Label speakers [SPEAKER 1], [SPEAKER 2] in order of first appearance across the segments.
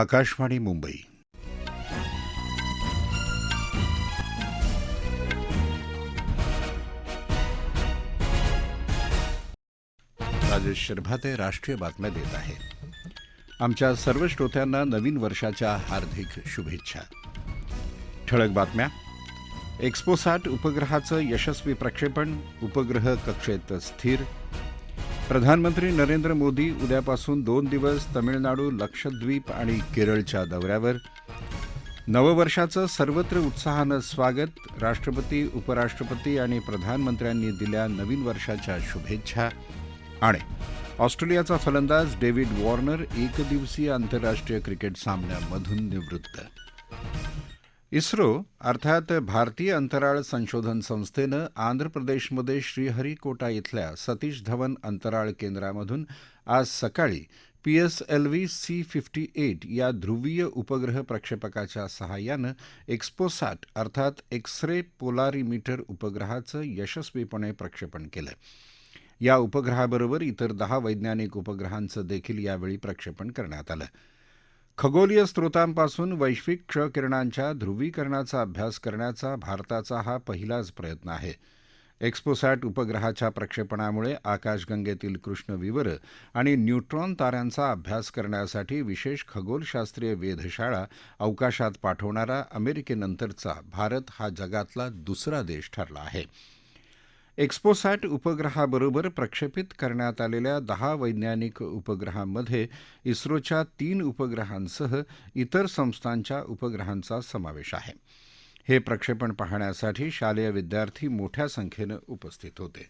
[SPEAKER 1] आकाशवाणी मुंबई राजेश ते राष्ट्रीय बातम्या देत आहेत आमच्या सर्व श्रोत्यांना नवीन वर्षाच्या हार्दिक शुभेच्छा ठळक बातम्या एक्स्पोसाट उपग्रहाचं यशस्वी प्रक्षेपण उपग्रह कक्षेत स्थिर प्रधानमंत्री नरेंद्र मोदी उद्यापासून दोन दिवस तमिळनाडू लक्षद्वीप आणि केरळच्या दौऱ्यावर नववर्षाचं सर्वत्र उत्साहानं स्वागत राष्ट्रपती उपराष्ट्रपती आणि प्रधानमंत्र्यांनी दिल्या नवीन वर्षाच्या शुभेच्छा आणि ऑस्ट्रेलियाचा फलंदाज डेव्हिड वॉर्नर एकदिवसीय आंतरराष्ट्रीय क्रिकेट सामन्यामधून निवृत्त इस्रो अर्थात भारतीय अंतराळ संशोधन संस्थेनं आंध्र प्रदेशमध्ये श्रीहरिकोटा इथल्या सतीश धवन अंतराळ केंद्रामधून आज सकाळी व्ही सी फिफ्टी एट या ध्रुवीय उपग्रह प्रक्षेपकाच्या सहाय्यानं एक्स्पोसॅट अर्थात एक्स रे पोलारीमीटर उपग्रहाचं यशस्वीपणे प्रक्षेपण केलं या उपग्रहाबरोबर इतर दहा वैज्ञानिक उपग्रहांचं देखील यावेळी प्रक्षेपण करण्यात आलं खगोलीय स्रोतांपासून वैश्विक क्ष किरणांच्या ध्रुवीकरणाचा अभ्यास करण्याचा भारताचा हा पहिलाच प्रयत्न आहे एक्स्पोसॅट उपग्रहाच्या प्रक्षेपणामुळे आकाशगंगेतील कृष्णविवरं आणि न्यूट्रॉन ताऱ्यांचा अभ्यास करण्यासाठी विशेष खगोलशास्त्रीय वेधशाळा अवकाशात पाठवणारा अमेरिकेनंतरचा भारत हा जगातला दुसरा देश ठरला आहे एक्स्पोसॅट उपग्रहाबरोबर प्रक्षेपित करण्यात आलेल्या दहा वैज्ञानिक उपग्रहांमध्ये इस्रोच्या तीन उपग्रहांसह इतर संस्थांच्या उपग्रहांचा समावेश आहे हे प्रक्षेपण पाहण्यासाठी शालेय विद्यार्थी मोठ्या संख्येनं उपस्थित होते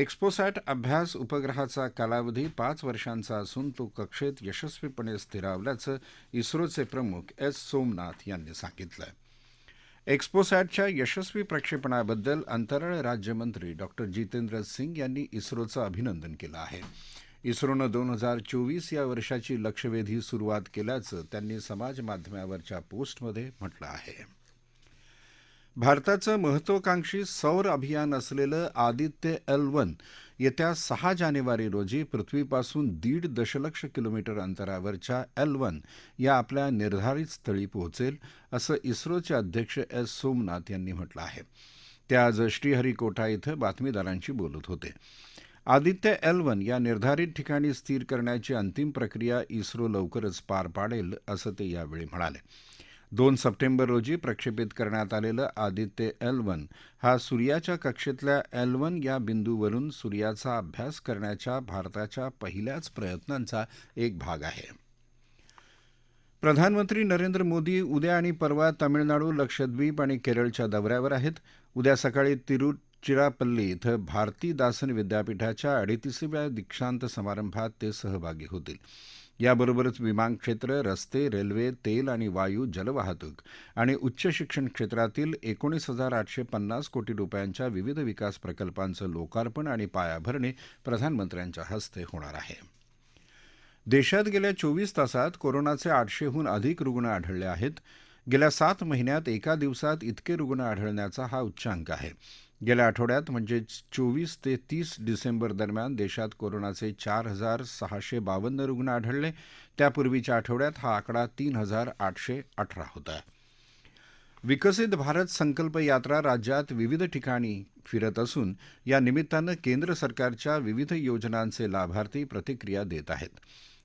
[SPEAKER 1] एक्सपोसॅट अभ्यास उपग्रहाचा कालावधी पाच वर्षांचा असून तो कक्षेत यशस्वीपणे स्थिरावल्याचं इस्रोचे प्रमुख एस सोमनाथ यांनी सांगितलं एक्स्पोसॅटच्या यशस्वी प्रक्षेपणाबद्दल अंतराळ राज्यमंत्री डॉक्टर जितेंद्र सिंग यांनी इस्रोचं अभिनंदन केलं आहे इस्रोनं दोन हजार चोवीस या वर्षाची लक्षवेधी सुरुवात केल्याचं त्यांनी समाज माध्यमावरच्या पोस्टमध्ये म्हटलं आहे भारताचं महत्वाकांक्षी सौर अभियान असलेलं आदित्य एल वन येत्या सहा जानेवारी रोजी पृथ्वीपासून दीड दशलक्ष किलोमीटर अंतरावरच्या एल वन या आपल्या निर्धारित स्थळी पोहोचेल असं इस्रोचे अध्यक्ष एस सोमनाथ यांनी म्हटलं आहे ते आज श्रीहरिकोटा इथं बातमीदारांशी बोलत होते आदित्य एल वन या निर्धारित ठिकाणी स्थिर करण्याची अंतिम प्रक्रिया इस्रो लवकरच पार पाडेल असं ते यावेळी म्हणाले दोन सप्टेंबर रोजी प्रक्षेपित करण्यात आलेलं आदित्य एल वन हा सूर्याच्या कक्षेतल्या एल वन या बिंदूवरून सूर्याचा अभ्यास करण्याच्या भारताच्या पहिल्याच प्रयत्नांचा एक भाग आहे प्रधानमंत्री नरेंद्र मोदी उद्या आणि परवा तामिळनाडू लक्षद्वीप आणि केरळच्या दौऱ्यावर आहेत उद्या सकाळी तिरुचिरापल्ली इथं भारती दासन विद्यापीठाच्या अडीतीसव्या दीक्षांत समारंभात ते सहभागी होतील याबरोबरच विमान क्षेत्र रस्ते रेल्वे तेल आणि वायू जलवाहतूक आणि उच्च शिक्षण क्षेत्रातील एकोणीस हजार आठशे पन्नास कोटी रुपयांच्या विविध विकास प्रकल्पांचं लोकार्पण आणि पायाभरणी प्रधानमंत्र्यांच्या हस्ते होणार आहे देशात गेल्या चोवीस तासात कोरोनाचे आठशेहून अधिक रुग्ण आढळले आहेत गेल्या सात महिन्यात एका दिवसात इतके रुग्ण आढळण्याचा हा उच्चांक आहे गेल्या आठवड्यात म्हणजे चोवीस ते तीस डिसेंबर दरम्यान देशात कोरोनाचे चार हजार सहाशे बावन्न रुग्ण आढळले त्यापूर्वीच्या आठवड्यात हा आकडा तीन हजार आठशे अठरा होता विकसित भारत संकल्प यात्रा राज्यात विविध ठिकाणी फिरत असून या निमित्तानं केंद्र सरकारच्या विविध योजनांचे लाभार्थी प्रतिक्रिया देत आहेत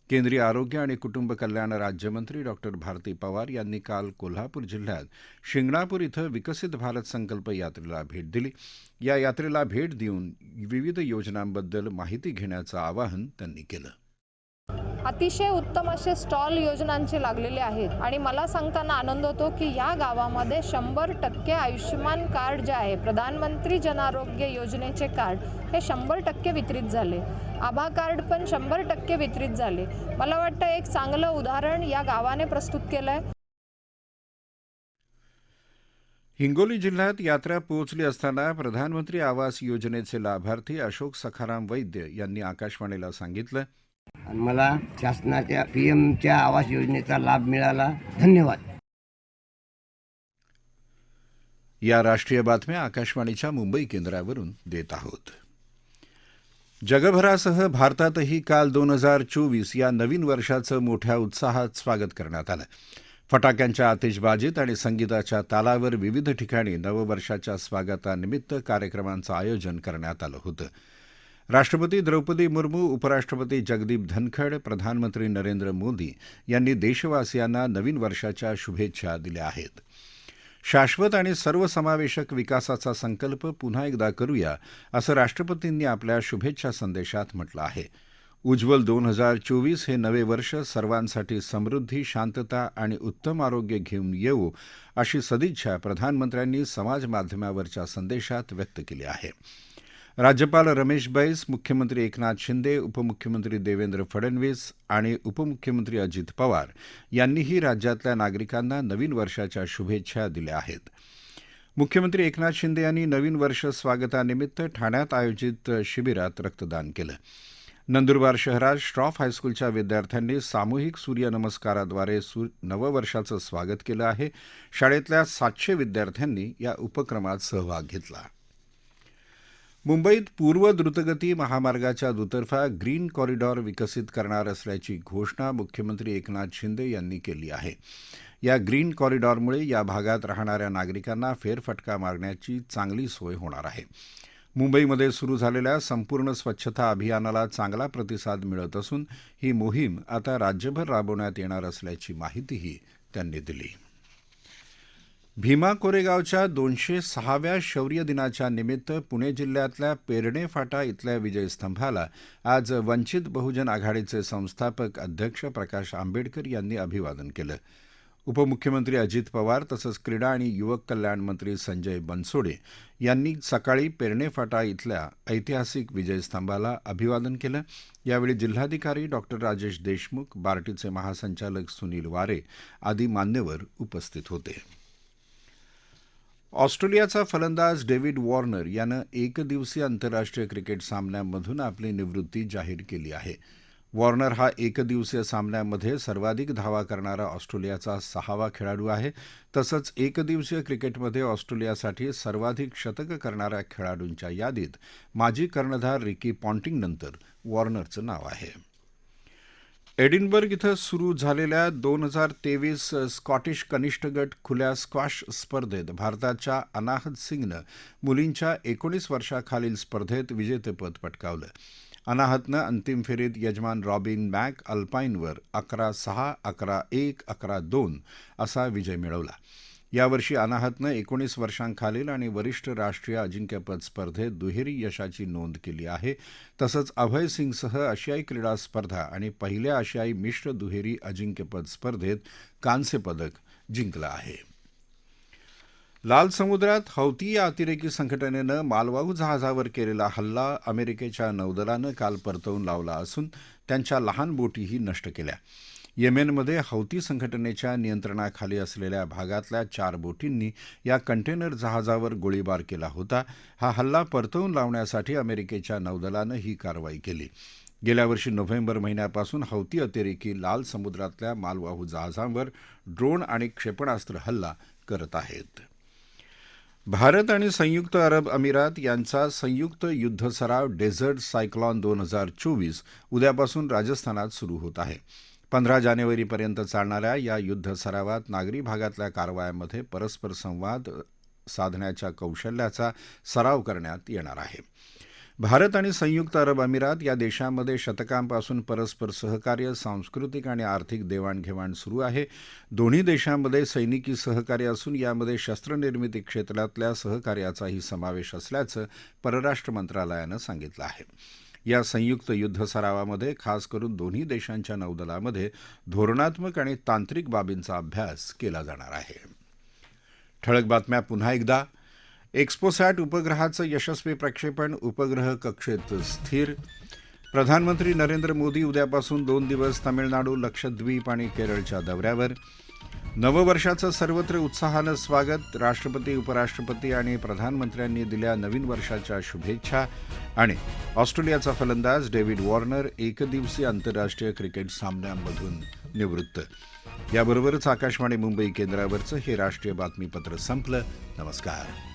[SPEAKER 1] केंद्रीय आरोग्य आणि कुटुंब कल्याण राज्यमंत्री डॉक्टर भारती पवार यांनी काल कोल्हापूर जिल्ह्यात शिंगणापूर इथं विकसित भारत संकल्प यात्रेला भेट दिली या यात्रेला भेट देऊन विविध योजनांबद्दल माहिती घेण्याचं आवाहन त्यांनी केलं
[SPEAKER 2] अतिशय उत्तम असे स्टॉल योजनांचे लागलेले आहेत आणि मला सांगताना आनंद होतो की या गावामध्ये शंभर टक्के आयुष्यमान कार्ड जे आहे प्रधानमंत्री जन आरोग्य योजनेचे कार्ड हे शंभर टक्के वितरित झाले आभा कार्ड पण शंभर टक्के वितरित झाले मला वाटतं एक चांगलं उदाहरण या गावाने प्रस्तुत केलं आहे
[SPEAKER 1] हिंगोली जिल्ह्यात यात्रा पोहोचली असताना प्रधानमंत्री आवास योजनेचे लाभार्थी अशोक सखाराम वैद्य यांनी आकाशवाणीला सांगितलं
[SPEAKER 3] आणि मला शासनाच्या पी एमच्या आवास योजनेचा लाभ मिळाला धन्यवाद
[SPEAKER 1] या राष्ट्रीय बातम्या आकाशवाणीच्या मुंबई केंद्रावरून देत आहोत जगभरासह भारतातही काल दोन हजार चोवीस या नवीन वर्षाचं मोठ्या उत्साहात स्वागत करण्यात आलं फटाक्यांच्या आतिषबाजीत आणि संगीताच्या तालावर विविध ठिकाणी नववर्षाच्या स्वागतानिमित्त कार्यक्रमांचं आयोजन करण्यात आलं होतं राष्ट्रपती द्रौपदी मुर्मू उपराष्ट्रपती जगदीप धनखड प्रधानमंत्री नरेंद्र मोदी यांनी देशवासियांना नवीन वर्षाच्या शुभेच्छा दिल्या आहेत शाश्वत आणि सर्वसमावेशक विकासाचा संकल्प पुन्हा एकदा करूया असं राष्ट्रपतींनी आपल्या शुभेच्छा संदेशात म्हटलं आहे उज्ज्वल दोन हजार चोवीस हे नवे वर्ष सर्वांसाठी समृद्धी शांतता आणि उत्तम आरोग्य घेऊन येऊ अशी सदिच्छा प्रधानमंत्र्यांनी समाज संदेशात व्यक्त केली आहे राज्यपाल रमेश बैस मुख्यमंत्री एकनाथ शिंदे उपमुख्यमंत्री देवेंद्र फडणवीस आणि उपमुख्यमंत्री अजित पवार यांनीही राज्यातल्या नागरिकांना नवीन वर्षाच्या शुभेच्छा दिल्या आहेत मुख्यमंत्री एकनाथ शिंदे यांनी नवीन वर्ष स्वागतानिमित्त ठाण्यात आयोजित शिबिरात रक्तदान केलं नंदुरबार शहरात श्रॉफ हायस्कूलच्या विद्यार्थ्यांनी सामूहिक सूर्यनमस्काराद्वारे सू नववर्षाचं स्वागत केलं आहे शाळेतल्या सातशे विद्यार्थ्यांनी या उपक्रमात सहभाग घेतला मुंबईत पूर्व द्रुतगती महामार्गाच्या दुतर्फा ग्रीन कॉरिडॉर विकसित करणार असल्याची घोषणा मुख्यमंत्री एकनाथ शिंदे यांनी केली आहे या ग्रीन कॉरिडॉरमुळे या भागात राहणाऱ्या नागरिकांना फेरफटका मारण्याची चांगली सोय होणार आहे मुंबईमध्ये सुरू झालेल्या संपूर्ण स्वच्छता अभियानाला चांगला प्रतिसाद मिळत असून ही मोहीम आता राज्यभर राबवण्यात येणार असल्याची माहितीही त्यांनी दिली भीमा कोरेगावच्या दोनशे सहाव्या शौर्य दिनाच्या निमित्त पुणे जिल्ह्यातल्या पेरणे फाटा इथल्या विजयस्तंभाला आज वंचित बहुजन आघाडीचे संस्थापक अध्यक्ष प्रकाश आंबेडकर यांनी अभिवादन केलं उपमुख्यमंत्री अजित पवार तसंच क्रीडा आणि युवक कल्याण मंत्री संजय बनसोडे यांनी सकाळी पेरणे फाटा इथल्या ऐतिहासिक विजयस्तंभाला अभिवादन केलं यावेळी जिल्हाधिकारी डॉक्टर राजेश देशमुख बार्टीचे महासंचालक सुनील वारे आदी मान्यवर उपस्थित होते ऑस्ट्रेलियाचा फलंदाज डेव्हिड वॉर्नर यानं एकदिवसीय आंतरराष्ट्रीय क्रिकेट सामन्यांमधून आपली निवृत्ती जाहीर केली आहे वॉर्नर हा एकदिवसीय सामन्यांमध्ये सर्वाधिक धावा करणारा ऑस्ट्रेलियाचा सहावा खेळाडू आहे तसंच एकदिवसीय क्रिकेटमध्ये ऑस्ट्रेलियासाठी सर्वाधिक शतक करणाऱ्या खेळाडूंच्या यादीत माजी कर्णधार रिकी पॉन्टिंगनंतर वॉर्नरचं नाव आहे एडिनबर्ग इथं सुरू झालेल्या दोन हजार तेवीस स्कॉटिश कनिष्ठ गट खुल्या स्क्वॉश स्पर्धेत भारताच्या अनाहत सिंगनं मुलींच्या एकोणीस वर्षाखालील स्पर्धेत विजेतेपद पटकावलं अनाहतनं अंतिम फेरीत यजमान रॉबिन मॅक अल्पाईनवर अकरा सहा अकरा एक अकरा दोन असा विजय मिळवला यावर्षी अनाहतनं एकोणीस वर्षांखालील आणि वरिष्ठ राष्ट्रीय अजिंक्यपद स्पर्धेत दुहेरी यशाची नोंद केली आहे तसंच अभय सिंगसह आशियाई क्रीडा स्पर्धा आणि पहिल्या आशियाई मिश्र दुहेरी अजिंक्यपद स्पर्धेत कांस्य पदक जिंकलं आहे लाल समुद्रात हौती या अतिरेकी संघटनेनं मालवाहू जहाजावर केलेला हल्ला अमेरिकेच्या नौदलानं काल परतवून लावला असून त्यांच्या लहान बोटीही नष्ट केल्या येमेनमध्ये हौती संघटनेच्या नियंत्रणाखाली असलेल्या भागातल्या चार बोटींनी या कंटेनर जहाजावर गोळीबार केला होता हा हल्ला परतवून लावण्यासाठी अमेरिकेच्या नौदलानं ही कारवाई केली गेल्या वर्षी नोव्हेंबर महिन्यापासून हौती अतिरेकी लाल समुद्रातल्या मालवाहू जहाजांवर ड्रोन आणि क्षेपणास्त्र हल्ला करत आहेत भारत आणि संयुक्त अरब अमिरात यांचा संयुक्त युद्ध सराव डेझर्ट सायक्लॉन दोन हजार चोवीस उद्यापासून राजस्थानात सुरू होत आहे पंधरा जानेवारीपर्यंत चालणाऱ्या या युद्ध सरावात नागरी भागातल्या कारवायांमध्ये परस्पर संवाद साधण्याच्या कौशल्याचा सराव करण्यात येणार आहे भारत आणि संयुक्त अरब अमिरात या देशांमध्ये शतकांपासून परस्पर सहकार्य सांस्कृतिक आणि आर्थिक देवाणघेवाण सुरू आहे दोन्ही देशांमध्ये सैनिकी सहकार्य असून यामध्ये शस्त्रनिर्मिती क्षेत्रातल्या सहकार्याचाही समावेश असल्याचं परराष्ट्र मंत्रालयानं सांगितलं आहे या संयुक्त युद्ध सरावामध्ये खास करून दोन्ही देशांच्या नौदलामध्ये धोरणात्मक आणि तांत्रिक बाबींचा अभ्यास केला जाणार आहे ठळक बातम्या पुन्हा एकदा एक्स्पोसॅट उपग्रहाचं यशस्वी प्रक्षेपण उपग्रह कक्षेत स्थिर प्रधानमंत्री नरेंद्र मोदी उद्यापासून दोन दिवस तामिळनाडू लक्षद्वीप आणि केरळच्या दौऱ्यावर नववर्षाचं सर्वत्र उत्साहानं स्वागत राष्ट्रपती उपराष्ट्रपती आणि प्रधानमंत्र्यांनी दिल्या नवीन वर्षाच्या शुभेच्छा आणि ऑस्ट्रेलियाचा फलंदाज डेव्हिड वॉर्नर एकदिवसीय आंतरराष्ट्रीय क्रिकेट सामन्यांमधून निवृत्त याबरोबरच आकाशवाणी मुंबई केंद्रावरचं हे राष्ट्रीय बातमीपत्र संपलं नमस्कार